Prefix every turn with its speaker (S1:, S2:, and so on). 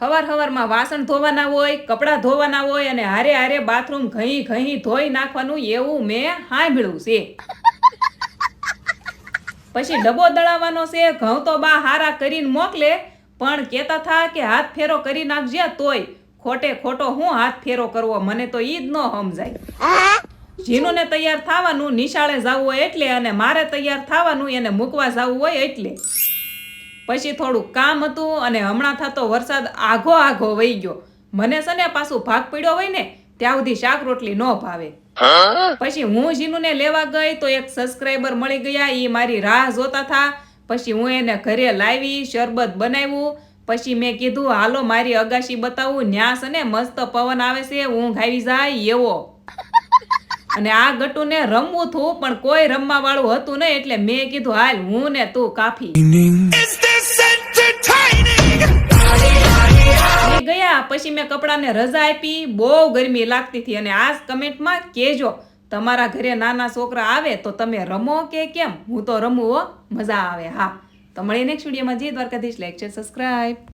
S1: હવાર હવારમાં વાસણ ધોવાના હોય, કપડાં ધોવાના હોય અને હારે હારે બાથરૂમ ઘઈ ઘઈ ધોઈ નાખવાનું એવું મેં સાંભળ્યું છે. પછી ડબ્બો દળાવવાનો છે, ઘઉં તો બા હારા કરીને મોકલે, પણ કેતા થા કે હાથ ફેરો કરી નાખજે તોય. ખોટે ખોટો હું હાથ ફેરો કરવો, મને તો ઈ જ ન સમજાય. જીનુને તૈયાર થવાનું, નિશાળે જવું હોય એટલે અને મારે તૈયાર થવાનું એને મૂકવા જવું હોય એટલે. પછી થોડું કામ હતું અને હમણાં થતો વરસાદ આઘો આઘો વહી ગયો. મને છે ને પાછું ભાગ પડ્યો હોય ને, ત્યાં સુધી શાક રોટલી ન ભાવે. પછી હું જીનુને લેવા ગઈ તો એક સબસ્ક્રાઈબર મળી ગયા એ મારી રાહ જોતા હતા પછી હું એને ઘરે લાવી, શરબત બનાવ્યું. પછી મેં કીધું, હાલો, મારી અગાશી બતાવું ન્યાસ અને મસ્ત પવન આવે છે, ઊંઘ આવી જાય એવો. અને આ ગટુને રમવું થું, પણ કોઈ રમવા વાળું હતું નહીં, એટલે મેં કીધું, હાલ, હું ને તું કાફી. ગયા પછી મેં કપડાને રજા આપી, બહુ ગરમી લાગતી હતી. અને આ કમેન્ટમાં કહેજો, તમારા ઘરે નાના છોકરા આવે તો તમે રમો કે કેમ? હું તો રમું હો, મજા આવે. હા, તો મળીએ નેક્સ્ટ વિડીયોમાં જય દ્વારકાધીશ. લાઈક છે સબસ્ક્રાઈબ